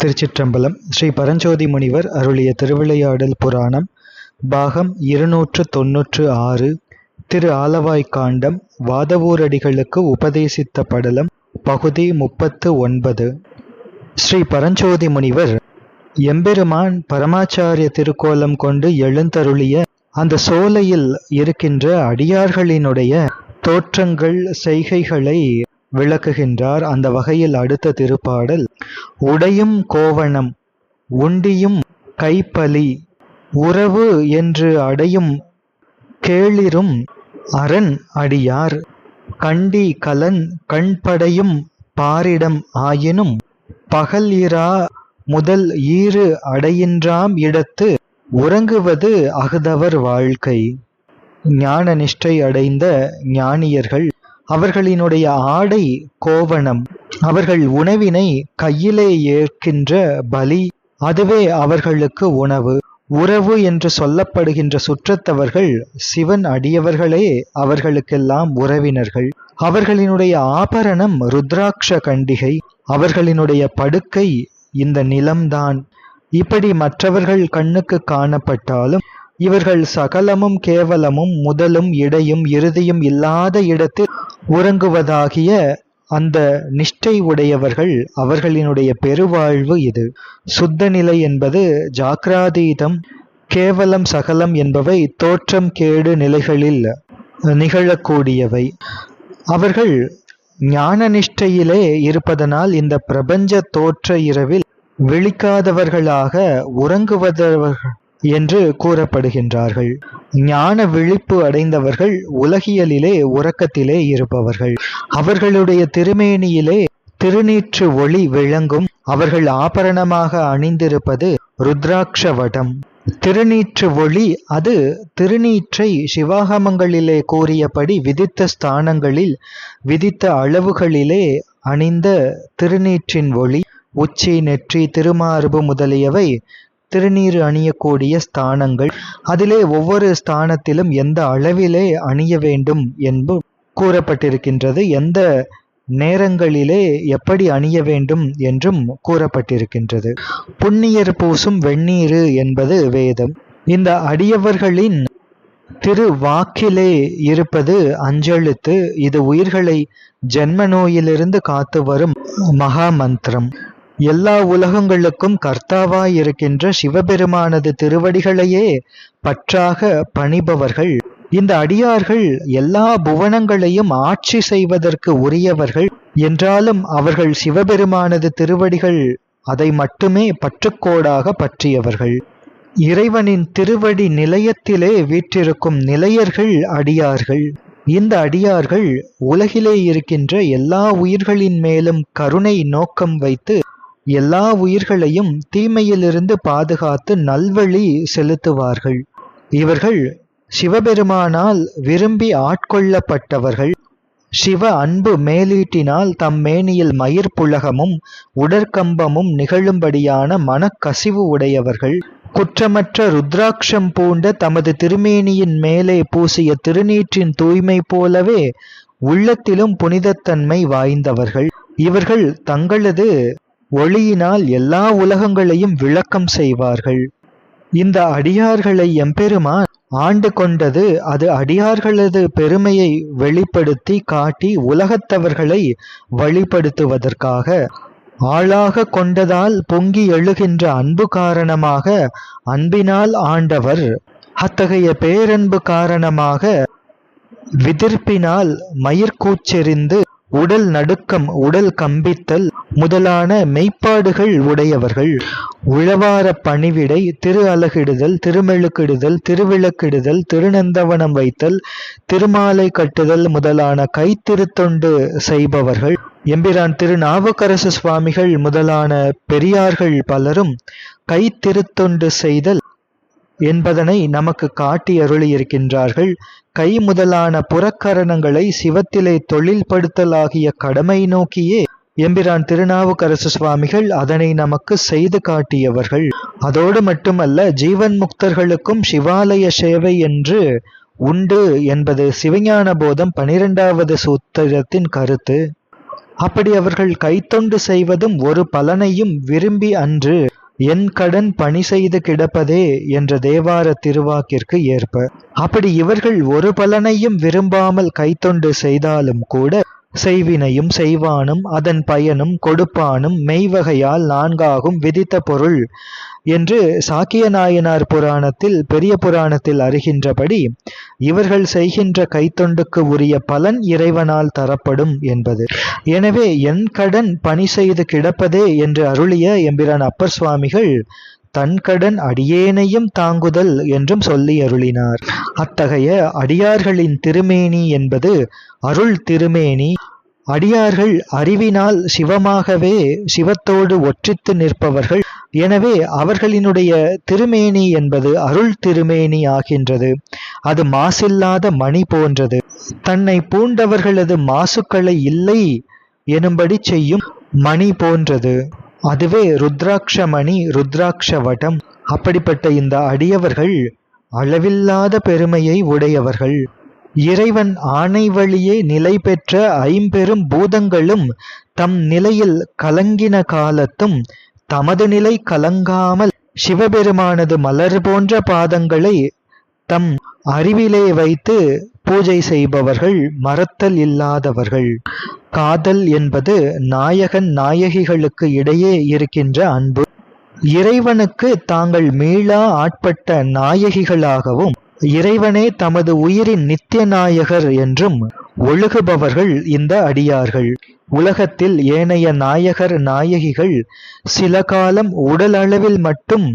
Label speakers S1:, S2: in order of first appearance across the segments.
S1: திருச்சிற்றம்பலம். ஸ்ரீ பரஞ்சோதி முனிவர் அருளிய திருவிளையாடல் புராணம் பாகம் இருநூற்று தொன்னூற்று ஆறு திரு ஆலவாய்க்காண்டம் வாதவூரடிகளுக்கு உபதேசித்த படலம் பகுதி முப்பத்து ஒன்பது. ஸ்ரீ பரஞ்சோதி முனிவர் எம்பெருமான் பரமாச்சாரிய திருக்கோலம் கொண்டு எழுந்தருளிய அந்த சோலையில் இருக்கின்ற அடியார்களினுடைய தோற்றங்கள் செய்கைகளை விளக்குகின்றார். அந்த வகையில் அடுத்த திருப்பாடல் உடையும் கோவணம் உண்டியும் கைப்பலி உறவு என்று அடையும் கேளிரும் அரண் அடியார் கண்டி கலன் கண்படையும் பாரிடம் ஆயினும் பகல் இரா முதல் ஈறு அடையின்றாம் இடத்து உறங்குவது அகுதவர் வாழ்க்கை. ஞான நிஷ்டை அடைந்த ஞானியர்கள் அவர்களினுடைய ஆடை கோவணம் அவர்கள் உணவினை கையிலே ஏற்கின்ற பலி அதுவே அவர்களுக்கு உணவு. உறவு என்று சொல்லப்படுகின்ற சுற்றத்தவர்கள் சிவன் அடியவர்களே அவர்களுக்கெல்லாம் உறவினர்கள். அவர்களினுடைய ஆபரணம் ருத்ராட்ச கண்டிகை அவர்களினுடைய படுக்கை இந்த நிலம்தான். இப்படி மற்றவர்கள் கண்ணுக்கு காணப்பட்டாலும் இவர்கள் சகலமும் கேவலமும் முதலும் இடையும் இறுதியும் இல்லாத இடத்தில் உறங்குவதாகிய அந்த நிஷ்டை உடையவர்கள் அவர்களினுடைய பெருவாழ்வு இது. சுத்த நிலை என்பது ஜாக்ராதீதம் கேவலம் சகலம் என்பவை தோற்றம் கேடு நிலைகளில் நிகழக்கூடியவை. அவர்கள் ஞான நிஷ்டையிலே இருப்பதனால் இந்த பிரபஞ்ச தோற்ற இரவில் விழிக்காதவர்களாக உறங்குவதவர்கள் என்று கூறப்படுகின்றார்கள். ஞான விழிப்பு அடைந்தவர்கள் உலகியலிலே உறக்கத்திலே இருப்பவர்கள். அவர்களுடைய திருமேனியிலே திருநீற்று ஒளி விளங்கும். அவர்கள் ஆபரணமாக அணிந்திருப்பது ருத்ராட்ச வடம் திருநீற்று ஒளி அது திருநீற்றை சிவாகமங்களிலே கூறியபடி விதித்த ஸ்தானங்களில் விதித்த அளவுகளிலே அணிந்த திருநீற்றின் ஒளி உச்சி நெற்றி திருமார்பு முதலியவை திருநீர் அணியக்கூடிய ஸ்தானங்கள். அதிலே ஒவ்வொரு ஸ்தானத்திலும் எந்த அளவிலே அணிய வேண்டும் என்பு கூறப்பட்டிருக்கின்றது. எந்த நேரங்களிலே எப்படி அணிய வேண்டும் என்றும் கூறப்பட்டிருக்கின்றது. புண்ணியர் பூசும் வெந்நீரு என்பது வேதம். இந்த அடியவர்களின் திரு வாக்கிலே இருப்பது அஞ்செழுத்து. இது உயிர்களை ஜென்ம நோயிலிருந்து காத்து வரும் மகா மந்திரம் எல்லா உலகங்களுக்கும் கர்த்தாவாயிருக்கின்ற சிவபெருமானது திருவடிகளையே பற்றாக பணிபவர்கள். இந்த அடியார்கள் எல்லா புவனங்களையும் ஆட்சி செய்வதற்கு உரியவர்கள். என்றாலும் அவர்கள் சிவபெருமானது திருவடிகள் அதை மட்டுமே பற்றுக்கோடாக பற்றியவர்கள். இறைவனின் திருவடி நிலையத்திலே வீற்றிருக்கும் நிலையர்கள் அடியார்கள். இந்த அடியார்கள் உலகிலே இருக்கின்ற எல்லா உயிர்களின் மேலும் கருணை நோக்கம் வைத்து எல்லா உயிர்களையும் தீமையிலிருந்து பாதுகாத்து நல்வழி செலுத்துவார்கள். இவர்கள் சிவபெருமானால் விரும்பி ஆட்கொள்ளப்பட்டவர்கள். சிவ அன்பு மேலீட்டினால் தம் மேனியில் மயிர் புலகமும் உடற்கம்பமும் நிகழும்படியான மனக்கசிவு உடையவர்கள். குற்றமற்ற ருத்ராட்சம் பூண்ட தமது திருமேனியின் மேலே பூசிய திருநீற்றின் தூய்மை போலவே உள்ளத்திலும் புனிதத்தன்மை வாய்ந்தவர்கள். இவர்கள் தங்களது ஒளியினால் எல்லா உலகங்களையும் விளக்கம் செய்வார்கள். இந்த அடியார்களை எம்பெருமான் ஆண்டு கொண்டது அது அடியார்களது பெருமையை வெளிப்படுத்தி காட்டி உலகத்தவர்களை வழிபடுத்துவதற்காக ஆளாக கொண்டதால் பொங்கி எழுகின்ற அன்பு காரணமாக அன்பினால் ஆண்டவர் அத்தகைய பேரன்பு காரணமாக விதிர்ப்பினால் மயிர்கூச்செறிந்து உடல் நடுக்கம் உடல் கம்பித்தல் முதலான மெய்ப்பாடுகள் உடையவர்கள். உழவார பணிவிடை திரு அலகிடுதல் திருமெழுக்கிடுதல் திருவிளக்கிடுதல் திருநந்தவனம் வைத்தல் திருமாலை கட்டுதல் முதலான கைத்திருத்தொண்டு செய்பவர்கள். எம்பிரான் திருநாவுக்கரசு சுவாமிகள் முதலான பெரியார்கள் பலரும் கைத்திருத்தொண்டு செய்தல் என்பதனை நமக்கு காட்டி அருளியிருக்கின்றார்கள். கை முதலான புறக்கரணங்களை சிவத்திலே தொழில்படுத்தலாகிய கடமை நோக்கியே எம்பிரான் திருநாவுக்கரசு சுவாமிகள் அதனை நமக்கு செய்து காட்டியவர்கள். அதோடு மட்டுமல்ல ஜீவன் முக்தர்களுக்கும் சிவாலய சேவை என்று உண்டு என்பது சிவஞான போதம் பனிரெண்டாவது சூத்திரத்தின் கருத்து. அப்படி அவர்கள் கைத்தொண்டு செய்வதும் ஒரு பலனையும் விரும்பி அன்று என் கடன் பணி செய்து கிடப்பதே என்ற தேவார திருவாக்கிற்கு ஏற்ப. அப்படி இவர்கள் ஒரு பலனையும் விரும்பாமல் கைத்தொண்டு செய்தாலும் கூட செய்வினையும் செய்வானும் அதன் பயனும் கொடுப்பானும் மெய்வகையால் நான்காகும் விதித்த பொருள் என்று சாக்கிய நாயனார் புராணத்தில் பெரிய புராணத்தில் அறிகின்றபடி இவர்கள் செய்கின்ற கைத்தொண்டுக்கு உரிய பலன் இறைவனால் தரப்படும் என்பது. எனவே என் கடன் பணி செய்து கிடப்பதே என்று அருளிய எம்பிரான் அப்பர் சுவாமிகள் தன் கடன் அடியேனையும் தாங்குதல் என்றும் சொல்லி அருளினார். அத்தகைய அடியார்களின் திருமேனி என்பது அருள் திருமேனி. அடியார்கள் அறிவினால் சிவமாகவே சிவத்தோடு ஒற்றித்து நிற்பவர்கள். எனவே அவர்களினுடைய திருமேனி என்பது அருள் திருமேனி ஆகின்றது. அது மாசில்லாத மணி போன்றது. தன்னை பூண்டவர்களது மாசுக்களை இல்லை எனும்படி செய்யும் மணி போன்றது. அதுவே ருத்ராட்ச மணி ருத்ராட்ச வடம் அப்படிப்பட்ட இந்த அடியவர்கள் அளவில்லாத பெருமையை உடையவர்கள். இறைவன் ஆணை வழியே நிலை பெற்ற ஐம்பெரும் பூதங்களும் தம் நிலையில் கலங்கின காலத்தும் தமது நிலை கலங்காமல் சிவபெருமானது மலர் போன்ற பாதங்களை தம் அறிவிலே வைத்து பூஜை செய்பவர்கள் மறத்தல் இல்லாதவர்கள். காதல் என்பது நாயகன் நாயகிகளுக்கு இடையே இருக்கின்ற அன்பு. இறைவனுக்கு தாங்கள் மீளா ஆட்பட்ட நாயகிகளாகவும் இறைவனே தமது உயிரின் நித்திய நாயகர் என்றும் ஒழுகுபவர்கள் இந்த அடியார்கள். உலகத்தில் ஏனைய நாயகர் நாயகிகள் சில காலம் உடல் அளவில் மட்டும்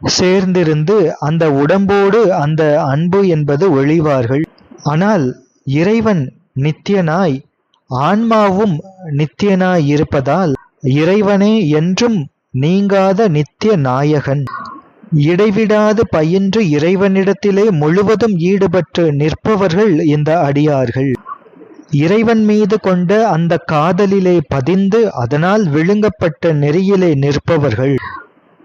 S1: சேர்ந்திருந்து அந்த உடம்போடு அந்த அன்பு என்பது ஒழிவார்கள். ஆனால் இறைவன் நித்தியனாய் ஆன்மாவும் நித்தியனாய் இருப்பதால் இறைவனே என்றும் நீங்காத நித்திய நாயகன். இடைவிடாது பயின்று இறைவனிடத்திலே முழுவதும் ஈடுபட்டு நிற்பவர்கள் இந்த அடியார்கள். இறைவன் மீது கொண்ட அந்த காதலிலே பதிந்து அதனால் விழுங்கப்பட்ட நெறியிலே நிற்பவர்கள்.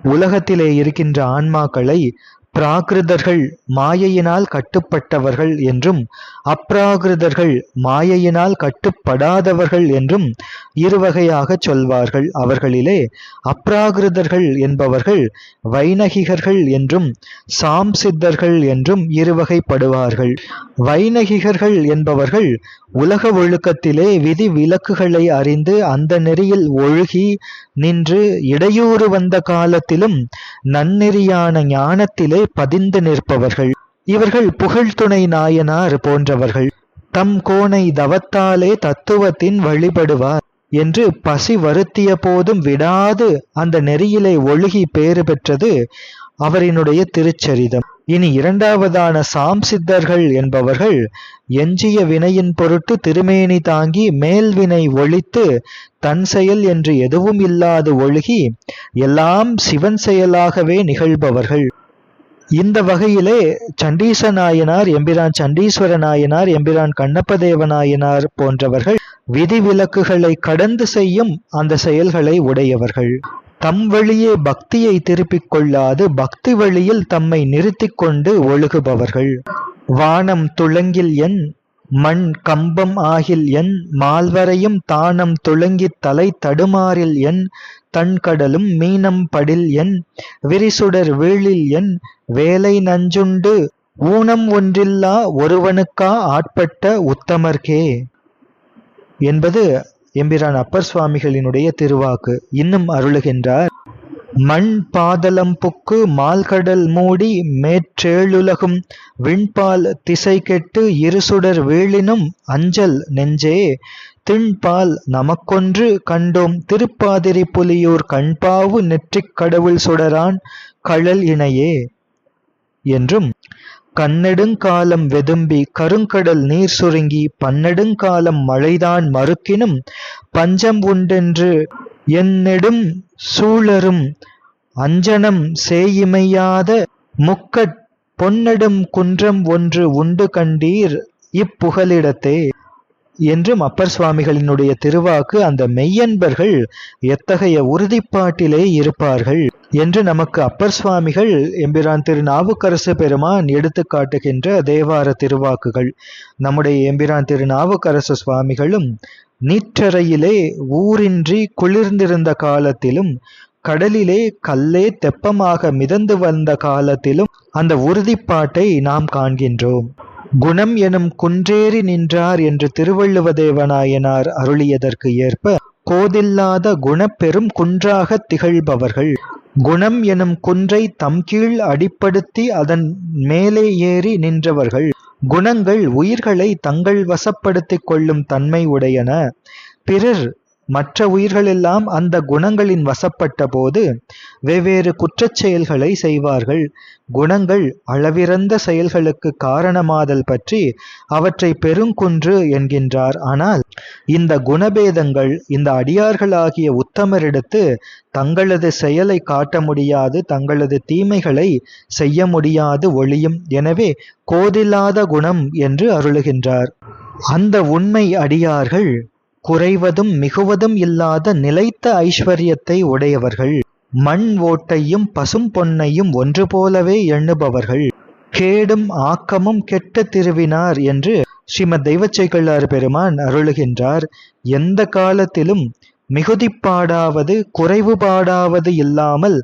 S1: உலகத்திலே இருக்கின்ற ஆன்மாக்களை பிராகிருதர்கள் மாயையினால் கட்டுப்பட்டவர்கள் என்றும் அப்ராகிருதர்கள் மாயையினால் கட்டுப்படாதவர்கள் என்றும் இருவகையாக சொல்வார்கள். அவர்களிலே அப்ராகிருதர்கள் என்பவர்கள் வைணகிகர்கள் என்றும் சாம்சித்தர்கள் என்றும் இருவகைப்படுவார்கள். வைணகிகர்கள் என்பவர்கள் உலக ஒழுக்கத்திலே விதி விலக்குகளை அறிந்து அந்த நெறியில் ஒழுகி நின்று இடையூறு வந்த காலத்திலும் நன்னெறியான ஞானத்திலே பதிந்து நிற்பவர்கள். இவர்கள் புகழ்துணை நாயனார் போன்றவர்கள். தம் கோணை தவத்தாலே தத்துவத்தின் வழிபடுவார் என்று பசி வருத்திய போதும் விடாது அந்த நெறியிலே ஒழுகி பேறு பெற்றது அவரினுடைய திருச்சரிதம். இனி இரண்டாவதான சாம் சித்தர்கள் என்பவர்கள் எஞ்சிய வினையின் பொருட்டு திருமேனி தாங்கி மேல்வினை ஒழித்து தன் செயல் என்று எதுவும் இல்லாது ஒழுகி எல்லாம் சிவன் செயலாகவே நிகழ்பவர்கள். இந்த வகையிலே சண்டீச நாயனார் எம்பிரான் சண்டீஸ்வர நாயனார் எம்பிரான் கண்ணப்பதேவ நாயனார் போன்றவர்கள் விதிவிலக்குகளை கடந்து செய்யும் அந்த செயல்களை உடையவர்கள். தம் வழியே பக்தியை திருப்பிக் கொள்ளாது பக்தி வழியில் தம்மை நிறுத்திக் கொண்டு ஒழுகுபவர்கள். வானம் துளங்கில் என் மண் கம்பம் ஆகில் என் மால்வரையும் தானம் துலங்கித் தலை தடுமாறில் என் தன்கடலும் மீனம் படில் என் விரிசுடர் வீழில் என் வேலை நஞ்சுண்டு ஊனம் ஒன்றில்லா ஒருவனுக்கா ஆட்பட்ட உத்தமர்க்கே. என்பது எம்பிரான் அப்பர் சுவாமிகளினுடைய திருவாக்கு. இன்னும் அருளுகின்றார். மண் பாதலம் புக்கு மால்கடல் மூடி மேற்றேழுலகும் விண்பால் திசை கெட்டு இருசுடர் வீழினும் அஞ்சல் நெஞ்சே. திண்பால் நமக்கொன்று கண்டோம் திருப்பாதிரி புலியூர் கண்பாவு நெற்றிக் கடவுள் சுடரான் கழல் இணையே. என்றும் கண்ணெடுங்காலம் வெதும்பி கருங்கடல் நீர் சுருங்கி பன்னெடுங்காலம் மழைதான் மறுக்கினும் பஞ்சம் உண்டென்று என்னெடும் சூழரும் அஞ்சனம் சேயிமையாத முக்கட் பொன்னெடும் குன்றம் ஒன்று உண்டு கண்டீர் இப்புகலிடத்தே. என்றும் அப்பர் சுவாமிகளினுடைய திருவாக்கு அந்த மெய்யன்பர்கள் எத்தகைய உறுதிப்பாட்டிலே இருப்பார்கள் என்று நமக்கு அப்பர் சுவாமிகள் எம்பிரான் திரு நாவுக்கரசு பெருமான் எடுத்து காட்டுகின்ற தேவார திருவாக்குகள். நம்முடைய எம்பிரான் திரு நாவுக்கரசு சுவாமிகளும் நீற்றறையிலே ஊரின்றி குளிர்ந்திருந்த காலத்திலும் கடலிலே கல்லே தெப்பமாக மிதந்து வந்த காலத்திலும் அந்த உறுதிப்பாட்டை நாம் காண்கின்றோம். குணம் எனும் குன்றேறி நின்றார் என்று திருவள்ளுவதேவநாயனார் அருளியதற்கு ஏற்ப கோதில்லாத குணப்பெரும் குன்றாகத் திகழ்பவர்கள். குணம் எனும் குன்றை தம் கீழ் அடிப்படுத்தி அதன் மேலே ஏறி நின்றவர்கள். குணங்கள் உயிர்களை தங்கள் வசப்படுத்திக் கொள்ளும் தன்மை உடையன. பிறர் மற்ற உயிர்களெல்லாம் அந்த குணங்களின் வசப்பட்ட போது வெவ்வேறு குற்றச் செயல்களை செய்வார்கள். குணங்கள் அளவிறந்த செயல்களுக்கு காரணமாதல் பற்றி அவற்றை பெருங்குன்று என்கின்றார். ஆனால் இந்த குணபேதங்கள் இந்த அடியார்களாகிய உத்தமரிடத்து தங்களது செயலை காட்ட முடியாது தங்களது தீமைகளை செய்ய முடியாது ஒளியும் எனவே கோதில்லாத குணம் என்று அருளுகின்றார். அந்த உண்மை அடியார்கள் குறைவதும் மிகுவதும் இல்லாத நிலைத்த ஐஸ்வர்யத்தை உடையவர்கள். மண் ஓட்டையும் பசும் பொன்னையும் ஒன்று போலவே எண்ணுபவர்கள். கேடும் ஆக்கமும் கெட்ட திருவினார் என்று ஸ்ரீமத் தெய்வச்செய்கள்ளார் பெருமான் அருளுகின்றார். எந்த காலத்திலும் மிகுதிப்பாடாவது குறைவுபாடாவது இல்லாமல்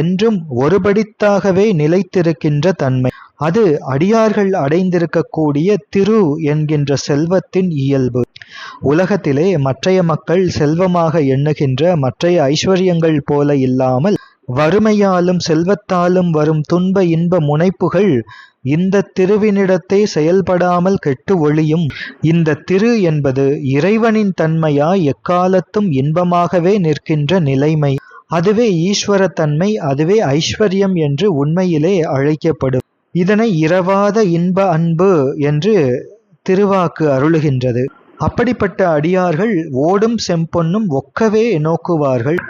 S1: என்றும் ஒருபடித்தாகவே நிலைத்திருக்கின்ற தன்மை. அது அடியார்கள் அடைந்திருக்கக்கூடிய திரு என்கின்ற செல்வத்தின் இயல்பு. உலகத்திலே மற்றைய மக்கள் செல்வமாக எண்ணுகின்ற மற்றைய ஐஸ்வர்யங்கள் போல இல்லாமல் வறுமையாலும் செல்வத்தாலும் வரும் துன்ப இன்ப முனைப்புகள் இந்த திருவினிடத்தை செயல்படாமல் கெட்டு ஒளியும். இந்த திரு என்பது இறைவனின் தன்மையாய் எக்காலத்தும் இன்பமாகவே நிற்கின்ற நிலைமை. அதுவே ஈஸ்வரத்தன்மை அதுவே ஐஸ்வர்யம் என்று உண்மையிலே அழைக்கப்படும். இதனை இரவாத இன்ப அன்பு என்று திருவாக்கு அருளுகின்றது. அப்படிப்பட்ட அடியார்கள் ஓடும் செம்பொன்னும் ஒக்கவே நோக்குவார்கள்.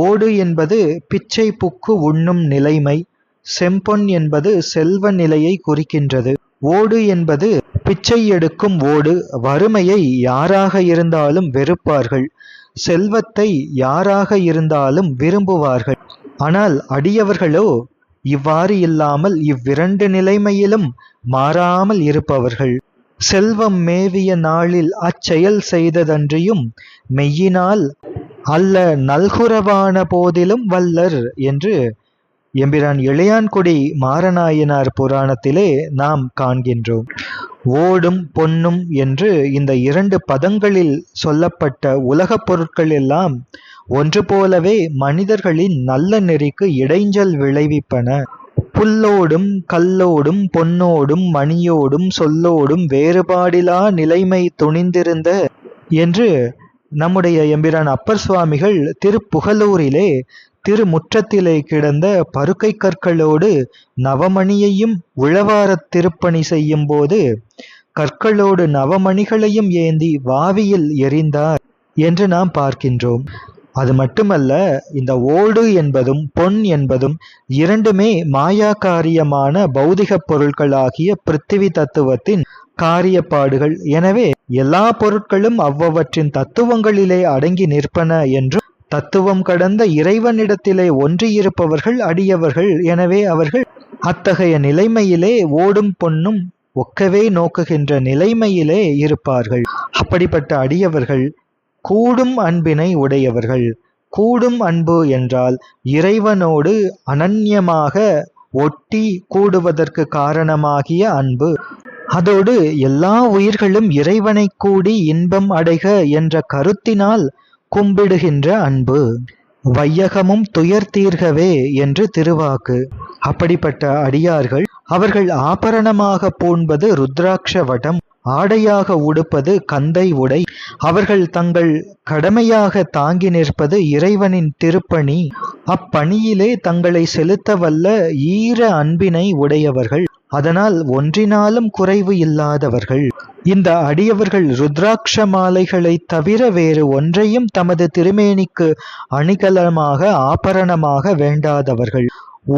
S1: ஓடு என்பது பிச்சை புக்கு உண்ணும் நிலைமை செம்பொன் என்பது செல்வ நிலையை குறிக்கின்றது. ஓடு என்பது பிச்சை எடுக்கும் ஓடு வறுமையை யாராக இருந்தாலும் வெறுப்பார்கள் செல்வத்தை யாராக இருந்தாலும் விரும்புவார்கள். ஆனால் அடியவர்களோ இவ்வாறு இல்லாமல் இவ்விரண்டு நிலைமையிலும் மாறாமல் இருப்பவர்கள். செல்வம் மேவிய நாளில் அச்செயல் செய்ததன்றியும் மெய்யினால் அல்ல நல்குரவான போதிலும் வல்லர் என்று எம்பிரான் இளையான்குடி மாறனாயினார் புராணத்திலே நாம் காண்கின்றோம். ஓடும் பொன்னும் என்று இந்த இரண்டு பதங்களில் சொல்லப்பட்ட உலகப் பொருட்கள் எல்லாம் ஒன்று போலவே மனிதர்களின் நல்ல நெறிக்கு இடைஞ்சல் விளைவிப்பன. புல்லோடும் கல்லோடும் பொன்னோடும் மணியோடும் சொல்லோடும் வேறுபாடிலா நிலைமை துணிந்திருந்த என்று நம்முடைய எம்பிரான் அப்பர் சுவாமிகள் திருப்புகலூரிலே திருமுற்றத்திலே கிடந்த பருக்கை கற்களோடு நவமணியையும் உழவாரத் திருப்பணி செய்யும் போது கற்களோடு நவமணிகளையும் ஏந்தி வாவியில் எறிந்தார் என்று நாம் பார்க்கின்றோம். அது மட்டுமல்ல இந்த ஓடு என்பதும் பொன் என்பதும் இரண்டுமே மாயா காரியமான பௌதிக பொருட்களாகிய பிருத்திவி தத்துவத்தின் காரியப்பாடுகள். எனவே எல்லா பொருட்களும் அவ்வவற்றின் தத்துவங்களிலே அடங்கி நிற்பன என்றும் தத்துவம் கடந்த இறைவனிடத்திலே ஒன்றியிருப்பவர்கள் அடியவர்கள். எனவே அவர்கள் அத்தகைய நிலைமையிலே ஓடும் பொன்னும் ஒக்கவே நோக்குகின்ற நிலைமையிலே இருப்பார்கள். அப்படிப்பட்ட அடியவர்கள் கூடும் அன்பினை உடையவர்கள். கூடும் அன்பு என்றால் இறைவனோடு அனன்யமாக ஒட்டி கூடுவதற்கு காரணமாகிய அன்பு. அதோடு எல்லா உயிர்களும் இறைவனை கூடி இன்பம் அடைக என்ற கருத்தினால் கும்பிடுகின்ற அன்பு. வையகமும் துயர் தீர்கவே என்று திருவாக்கு. அப்படிப்பட்ட அடியார்கள் அவர்கள் ஆபரணமாக பூண்பது ருத்ராட்ச வடம். ஆடையாக உடுப்பது கந்தை உடை. அவர்கள் தங்கள் கடமையாக தாங்கி நிற்பது இறைவனின் திருப்பணி. அப்பணியிலே தங்களை செலுத்த வல்ல ஈர அன்பினை உடையவர்கள். அதனால் ஒன்றினாலும் குறைவு இல்லாதவர்கள். இந்த அடியவர்கள் ருத்ராட்ச மாலைகளை தவிர வேறு ஒன்றையும் தமது திருமேனிக்கு அணிகலமாக ஆபரணமாக வேண்டாதவர்கள்.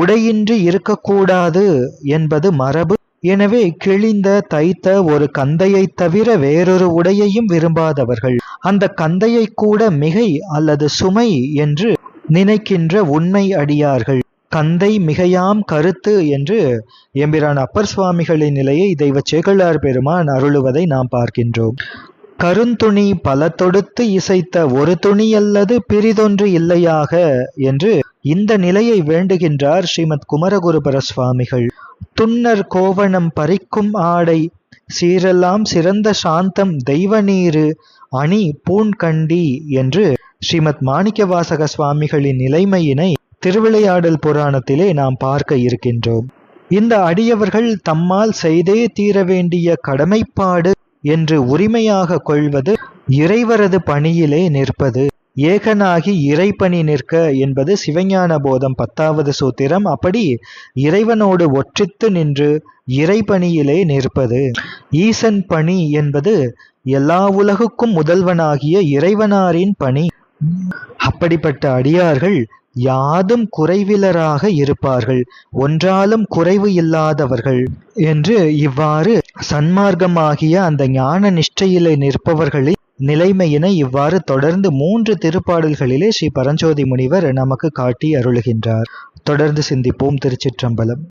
S1: உடையின்றி இருக்கக்கூடாது என்பது மரபு. எனவே கிழிந்த தைத்த ஒரு கந்தையை தவிர வேறொரு உடையையும் விரும்பாதவர்கள். அந்த கந்தையை கூட மிகை அல்லது சுமை என்று நினைக்கின்ற உண்மை அடியார்கள். கந்தை மிகையாம் கருத்து என்று எம்பிரான் அப்பர் சுவாமிகளின் நிலையை தெய்வ சேகலார் பெருமான் அருளுவதை நாம் பார்க்கின்றோம். கருந்துணி பல தொடுத்து இசைத்த ஒரு துணி அல்லது பிரிதொன்று இல்லையாக என்று இந்த நிலையை வேண்டுகின்றார் ஸ்ரீமத் குமரகுருபர சுவாமிகள். துன்னர் கோவணம் பறிக்கும் ஆடை சீரெல்லாம் சிறந்த சாந்தம் தெய்வநீரு அணி பூண்கண்டி என்று ஸ்ரீமத் மாணிக்கவாசக சுவாமிகளின் நிலைமையினை திருவிளையாடல் புராணத்திலே நாம் பார்க்க இருக்கின்றோம். இந்த அடியவர்கள் தம்மால் செய்தே தீர வேண்டிய கடமைப்பாடு என்று உரிமையாக கொள்வது இறைவரது பணியிலே நிற்பது. ஏகனாகி இறைப்பணி நிற்க என்பது சிவஞான போதம் பத்தாவது சூத்திரம். அப்படி இறைவனோடு ஒற்றித்து நின்று இறைப்பணியிலே நிற்பது. ஈசன் பணி என்பது எல்லா உலகுக்கும் முதல்வனாகிய இறைவனாரின் பணி. அப்படிப்பட்ட அடியார்கள் யாதும் குறைவிலராக இருப்பார்கள். ஒன்றாலும் குறைவு இல்லாதவர்கள் என்று இவ்வாறு சன்மார்க்கமாகிய அந்த ஞான நிஷ்டையிலே நிற்பவர்களின் நிலைமையினை இவ்வாறு தொடர்ந்து மூன்று திருப்பாடல்களிலே ஸ்ரீ பரஞ்சோதி முனிவர் நமக்கு காட்டி அருளுகின்றார். தொடர்ந்து சிந்திப்போம் திருச்சிற்றம்பலம்.